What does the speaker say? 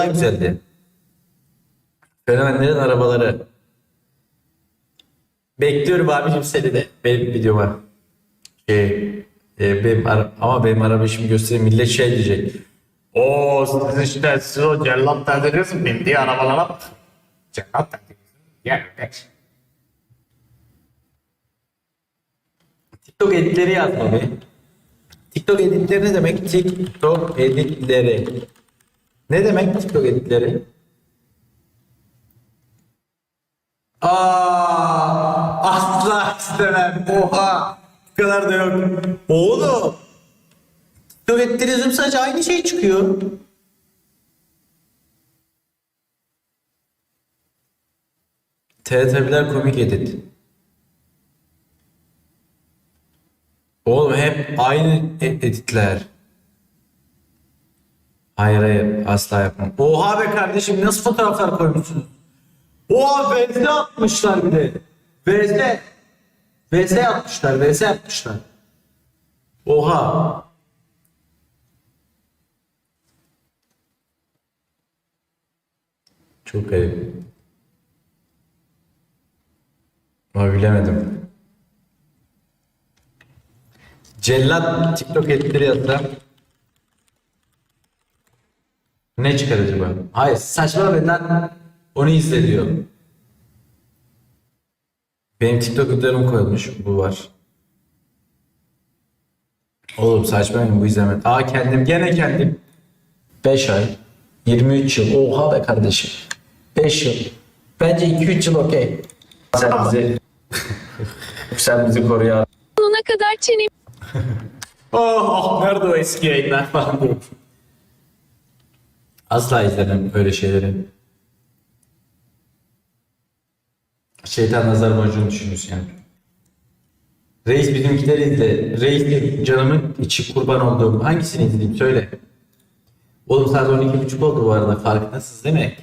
daha güzeldi. Fenomenlerin arabaları. Bekliyorum abicim seni de benim videoma. Şey, e, benim ara- ama benim arabayı şimdi göstereyim millet şey diyecek. O siz işte siz o cellat dediniz bindiği arabalara cellat dediniz. Gel geç. TikTok editleri yazma be. TikTok editleri ne demek? TikTok editleri. Ne demek TikTok editleri? Aa, asla istemem. Oha. Bu kadar da yok. Oğlum. Editleri yazıyorum sadece aynı şey çıkıyor. TRT1'ler komik edit. Oğlum hep aynı e- editler. Hayır hayır asla yapmam. Oha be kardeşim nasıl fotoğraflar koymuşsunuz? Oha VZ atmışlar bir de. VZ. VZ atmışlar VZ atmışlar. Oha. Çok garip. Ama bilemedim. Cellat TikTok editleri yazsa ne çıkar acaba? Hayır saçma benden onu izle diyor. Benim TikTok videolarım koyulmuş. Bu var. Oğlum saçma bu izleme. Aa kendim gene kendim. 5 ay. 23 yıl. Oha be kardeşim. 5 yıl. Bence 2-3 yıl okey. Sen bizi sen bizi koru ya. sonuna kadar çenemi Oh, oh nerede o eski yayınlar falan diyor. Asla izlemem öyle şeyleri. Şeytan nazar boncuğunu düşünüyorsun yani. Reis bizimkileri izle. Reis canımın içi kurban olduğum hangisini izleyeyim söyle. Oğlum saat 12.30 oldu bu arada farkındasınız değil mi?